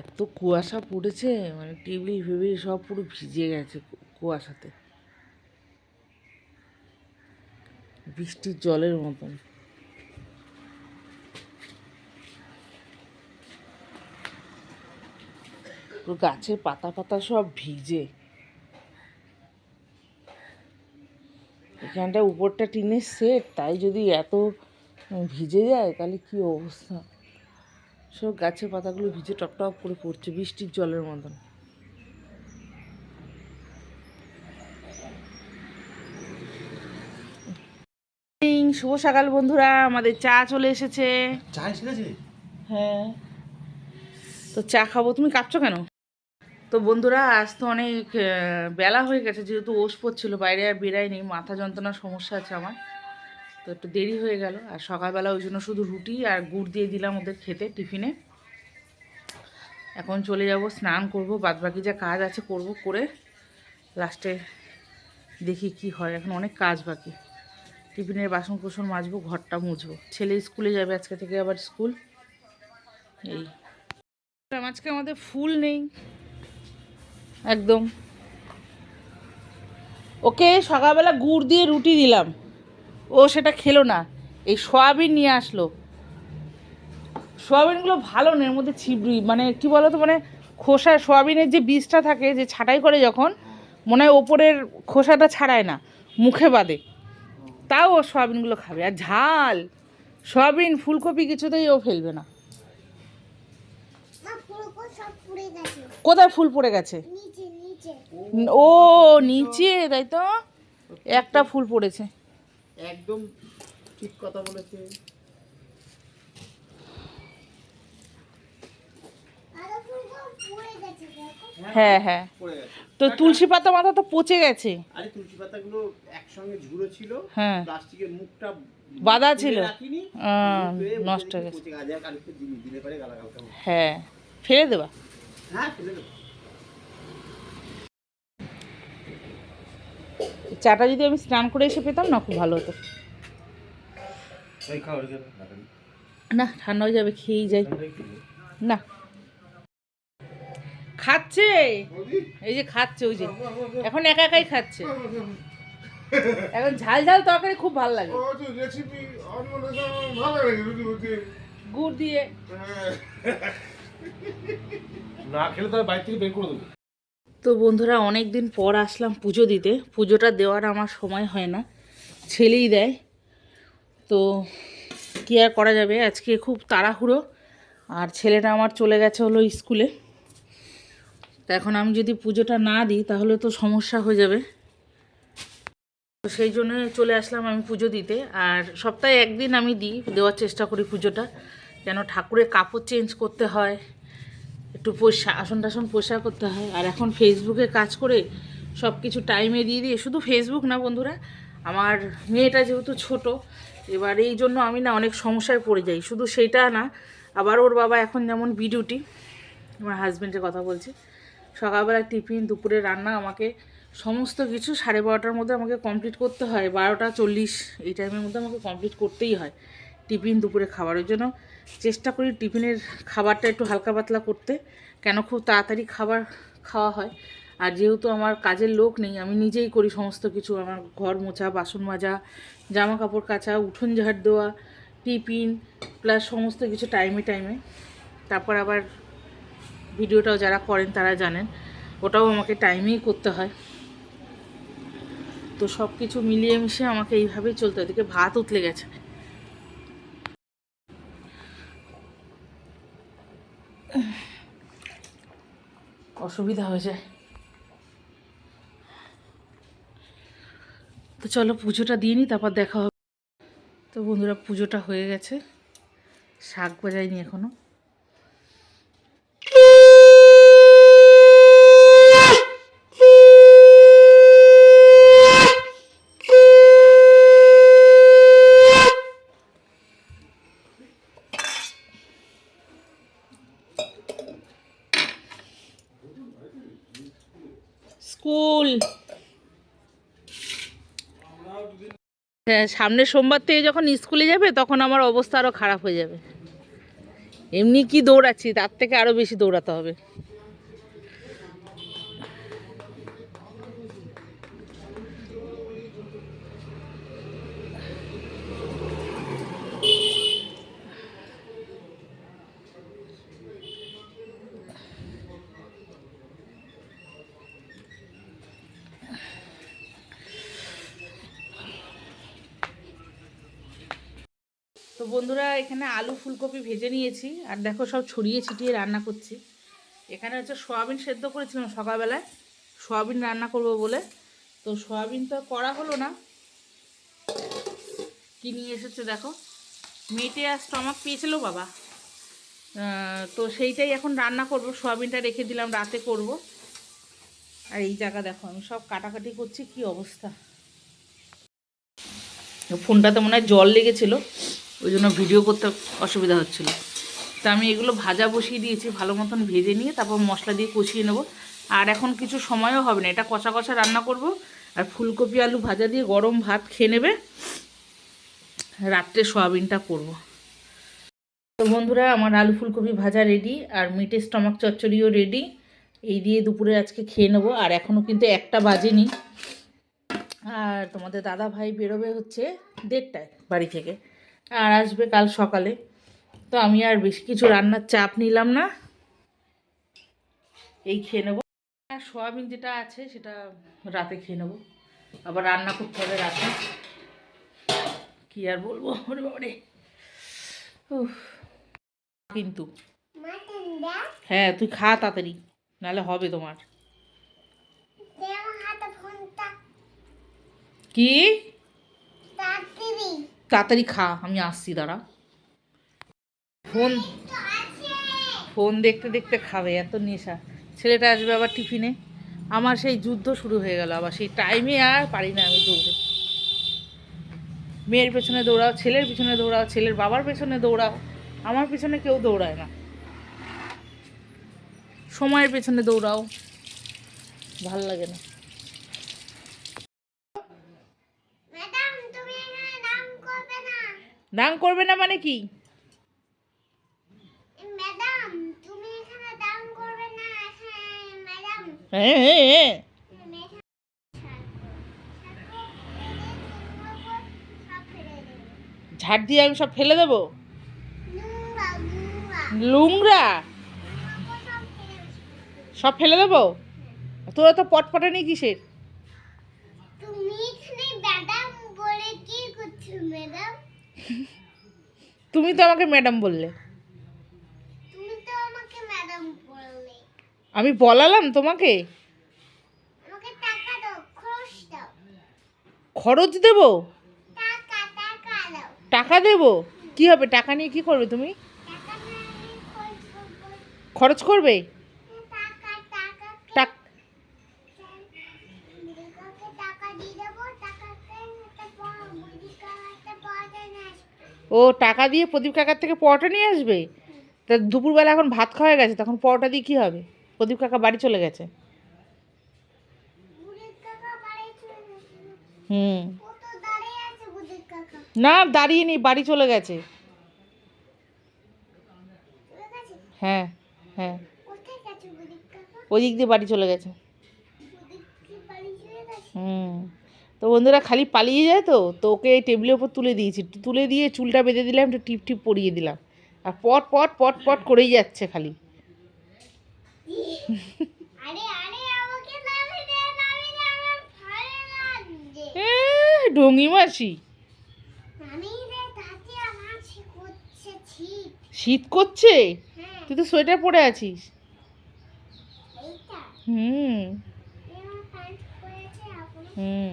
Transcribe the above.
এত কুয়াশা পড়েছে মানে টেবিল ফেবিল সব পুরো ভিজে গেছে কুয়াশাতে। বৃষ্টির জলের মতন। গাছের পাতা পাতা সব ভিজে। এখানটা উপরটা টিনের সেট তাই যদি এত ভিজে যায়, তাহলে কি অবস্থা? সব গাছের পাতাগুলো ভিজে টপ টপ করে পড়ছে বৃষ্টির জলের মতন। শুভ সকাল বন্ধুরা আমাদের চা চলে এসেছে। চা এসে গেছে? হ্যাঁ। তো চা খাব তুমি কাঁপছো কেন? তো বন্ধুরা আজ তো অনেক বেলা হয়ে গেছে যেহেতু ওষ পড়ছিল বাইরে আর বেরাইনি মাথা যন্ত্রণার সমস্যা আছে আমার। তো একটু দেরি হয়ে গেল। আর সকালবেলা ওই জন্য শুধু রুটি আর গুড় দিয়ে দিলাম ওদের খেতে টিফিনে। এখন চলে যাব, স্নান করব, বাদবাকি যা কাজ আছে করব করে লাস্টে দেখি কি হয়। এখন অনেক কাজ বাকি। টিফিনের বাসন কোসন মাজবো, ঘরটা মুছবো। ছেলে স্কুলে যাবে আজকে থেকে আবার স্কুল। এই। আজকে আমাদের ফুল নেই। একদম। ওকে, সকালবেলা গুড় দিয়ে রুটি দিলাম। ও সেটা খেলো না। এই সয়াবিন নিয়ে আসলো। সয়াবিনগুলো ভালো না এর মধ্যে ছিবড়ি মানে কি বলো তো মানে খোসা সয়াবিনের যে বীজটা থাকে যে ছাঁটাই করে যখন মনে হয় ওপরের খোসাটা ছাড়ায় না মুখে বাদে। তাও ও সয়াবিনগুলো খাবে। আর ঝাল সয়াবিন ফুলকপি কিছুতেই ও ফেলবে না। কোথায় ফুল পড়ে গেছে? ও নিচে তাই তো? একটা ফুল পড়েছে। একদম ঠিক কথা বলেছে। আরও ফুলকো পুড়ে গেছে। দেখো হ্যাঁ হ্যাঁ পড়ে তো তুলসী পাতা মাথা তো পচে গেছে। আরে তুলসী পাতাগুলো একসঙ্গে ঝুড়ো ছিল হ্যাঁ। প্লাস্টিকের মুখটা বাঁধা ছিল। নষ্ট হয়ে গেছে। হ্যাঁ। ফেলে দেবা। হ্যাঁ ফেলে দেবো। চাটা যদি আমি স্নান করে এসে পেতাম না খুব ভালো হতো। না ঠান্ডা হয়ে যাবে খেয়েই যাই। না। খাচ্ছে? এই যে খাচ্ছে ওই যে। এখন একা একাই খাচ্ছে। এখন ঝাল ঝাল তরকারি খুব ভালো লাগে। রেসিপি ভালো লাগে রুটি রুটি গুড় দিয়ে। না খেলে তো বাইরে থেকে বের করে দেবো। তো বন্ধুরা অনেক দিন পর আসলাম পুজো দিতে। পুজোটা দেওয়ার আমার সময় হয় না। ছেলেই দেয়। তো কী আর করা যাবে? আজকে খুব তাড়াহুড়ো। আর ছেলেটা আমার চলে গেছে হলো স্কুলে। তা এখন আমি যদি পুজোটা না দিই, তাহলে তো সমস্যা হয়ে যাবে। তো সেই জন্য চলে আসলাম আমি পুজো দিতে। আর সপ্তাহে একদিন আমি দিই, দেওয়ার চেষ্টা করি পুজোটা। যেন ঠাকুরের কাপড় চেঞ্জ করতে হয়। একটু পয়সা আসন টাসন পয়সা করতে হয়। আর এখন ফেসবুকে কাজ করে সব কিছু টাইমে দিয়ে দিয়ে, শুধু ফেসবুক না বন্ধুরা, আমার মেয়েটা যেহেতু ছোট, এবার এই জন্য আমি না অনেক সমস্যায় পড়ে যাই। শুধু সেটা না, আবার ওর বাবা এখন যেমন বিডিউটি আমার হাজব্যান্ডের কথা বলছি, সকালবেলা টিফিন, দুপুরে রান্না, আমাকে সমস্ত কিছু সাড়ে বারোটার মধ্যে আমাকে কমপ্লিট করতে হয়। বারোটা চল্লিশ, এই টাইমের মধ্যে আমাকে কমপ্লিট করতেই হয়। টিফিন দুপুরে খাবারের জন্য। চেষ্টা করি টিফিনের খাবারটা একটু হালকা পাতলা করতে, কেন খুব তাড়াতাড়ি খাবার খাওয়া হয়। আর যেহেতু আমার কাজের লোক নেই, আমি নিজেই করি সমস্ত কিছু। আমার ঘর মোছা, বাসন মাজা জামা কাপড় কাচা, উঠোন ঝাড় দেওয়া, টিফিন প্লাস সমস্ত কিছু টাইমে টাইমে তারপর আবার ভিডিওটাও যারা করেন তারা জানেন, ওটাও আমাকে টাইমেই করতে হয়। তো সব কিছু মিলিয়ে মিশিয়ে আমাকে এইভাবেই চলতে হয়। এদিকে ভাত উতলে গেছে। অসুবিধা হয়ে যায়। তো চলো পুজোটা দিয়ে নিই তারপর দেখা হবে। তো বন্ধুরা, পুজোটা হয়ে গেছে। শাক বাজাইনি এখনও। স্কুল। হ্যাঁ সামনের সোমবার থেকে যখন স্কুলে যাবে, তখন আমার অবস্থা আরও খারাপ হয়ে যাবে। এমনি কি দৌড়াচ্ছি, তার থেকে আরও বেশি দৌড়াতে হবে। তো বন্ধুরা, এখানে আলু ফুলকপি ভেজে নিয়েছি, আর দেখো সব ছড়িয়ে ছিটিয়ে রান্না করছি। এখানে হচ্ছে সয়াবিন সেদ্ধ করেছিলাম সকালবেলায়, সয়াবিন রান্না করব বলে। তো সয়াবিন তো করা হলো না। কি নিয়ে এসেছে দেখো? মেটে আর স্টমাক পেয়েছিল বাবা। তো সেইটাই এখন রান্না করব, সয়াবিনটা রেখে দিলাম, রাতে করব। আর এই জায়গা দেখো, আমি সব কাটাকাটি করছি, কি অবস্থা। ফোনটাতে মনে হয় জল লেগেছিলো। ওই জন্য ভিডিও করতে অসুবিধা হচ্ছিল। তা আমি এগুলো ভাজা বসিয়ে দিয়েছি, ভালো মতন ভেজে নিয়ে তারপর মশলা দিয়ে কষিয়ে নেব। আর এখন কিছু সময়ও হবে না, এটা কষা কষা রান্না করব। আর ফুলকপি, আলু ভাজা দিয়ে গরম ভাত খেয়ে নেবে। রাত্রে সয়াবিনটা করব। তো বন্ধুরা, আমার আলু ফুলকপি ভাজা রেডি আর মিটের স্টমাক চচ্চড়িও রেডি এই দিয়ে দুপুরে আজকে খেয়ে নেব, আর এখনও কিন্তু একটা বাজেনি। আর তোমাদের দাদা ভাই বেরোবে হচ্ছে দেড়টায় বাড়ি থেকে। আর আসবে কাল সকালে। তো আমি আর বেশি কিছু রান্নার চাপ নিলাম না। এই খেয়ে নেব। আর সোয়াবিন যেটা আছে সেটা রাতে খেয়ে নেব। আবার রান্না করতে হবে রাতে। কি আর বলব ওরে বাবারে। কিন্তু। হ্যাঁ তুই খা তাড়াতাড়ি নাহলে হবে তোমার। কি? তাড়াতাড়ি খা, আমি আসছি, দাঁড়া। ফোন ফোন দেখতে দেখতে খাবে, এত নেশা। ছেলেটা আসবে আবার টিফিনে। আমার সেই যুদ্ধ শুরু হয়ে গেল, আবার সেই টাইমে আর পারি না আমি দৌড়ে। মেয়ের পেছনে দৌড়াও, ছেলের পিছনে দৌড়াও, ছেলের বাবার পেছনে দৌড়াও। আমার পেছনে কেউ দৌড়ায় না। সময়ের পেছনে দৌড়াও। ভালো লাগে না ম্যাডাম তুমি এখানে নাম করবে না দাং করবে না মানে কি? ম্যাডাম তুমি এখানে দাম করবে না ম্যাডাম হ্যাঁ হ্যাঁ হ্যাঁ ঝাড় দিয়ে আমি সব ফেলে দেবো? লুংরা সব ফেলে দেবো? তোরা তো পটপটে নেই কিসের তুমি এখানে ম্যাডাম বলে কি করছ ম্যাডাম তুমি তো আমাকে ম্যাডাম বললে। তুমি তো আমাকে ম্যাডাম বললে। আমি বলালাম তোমাকে? আমাকে টাকা দাও খরচ দাও। খরচ দেব? টাকা টাকা দাও। টাকা দেব? কি হবে টাকা নিয়ে কি করবে তুমি? খরচ করব খরচ করবে টাকা টাকা টাক মুদিকাকে টাকা দিয়ে দেবো টাকাকে একটা প- মুদিকা একটা পয়সা নিয়ে আসবে ও টাকা দিয়ে প্রদীপ কাকার থেকে পরোটা নিয়ে আসবে? তা দুপুরবেলা এখন ভাত খাওয়া গেছে তখন পরোটা দিয়ে কী হবে? প্রদীপ কাকা বাড়ি চলে গেছে। হুম। না দাঁড়িয়ে নেই বাড়ি চলে গেছে। হ্যাঁ হ্যাঁ। ওই দিক দিয়ে বাড়ি চলে গেছে? হুম। তো বন্ধুরা খালি পালিয়ে যায় তো তো ওকে এই টেবিলের ওপর তুলে দিয়েছি। তুলে দিয়ে চুলটা বেঁধে দিলাম একটু টিপ টিপ পরিয়ে দিলাম। আর পট পট পট পট করেই যাচ্ছে খালি। ডঙ্গি মাসি। শীত করছে হ্যাঁ। তুই তো সোয়েটার পরে আছিস। হুম। হুম।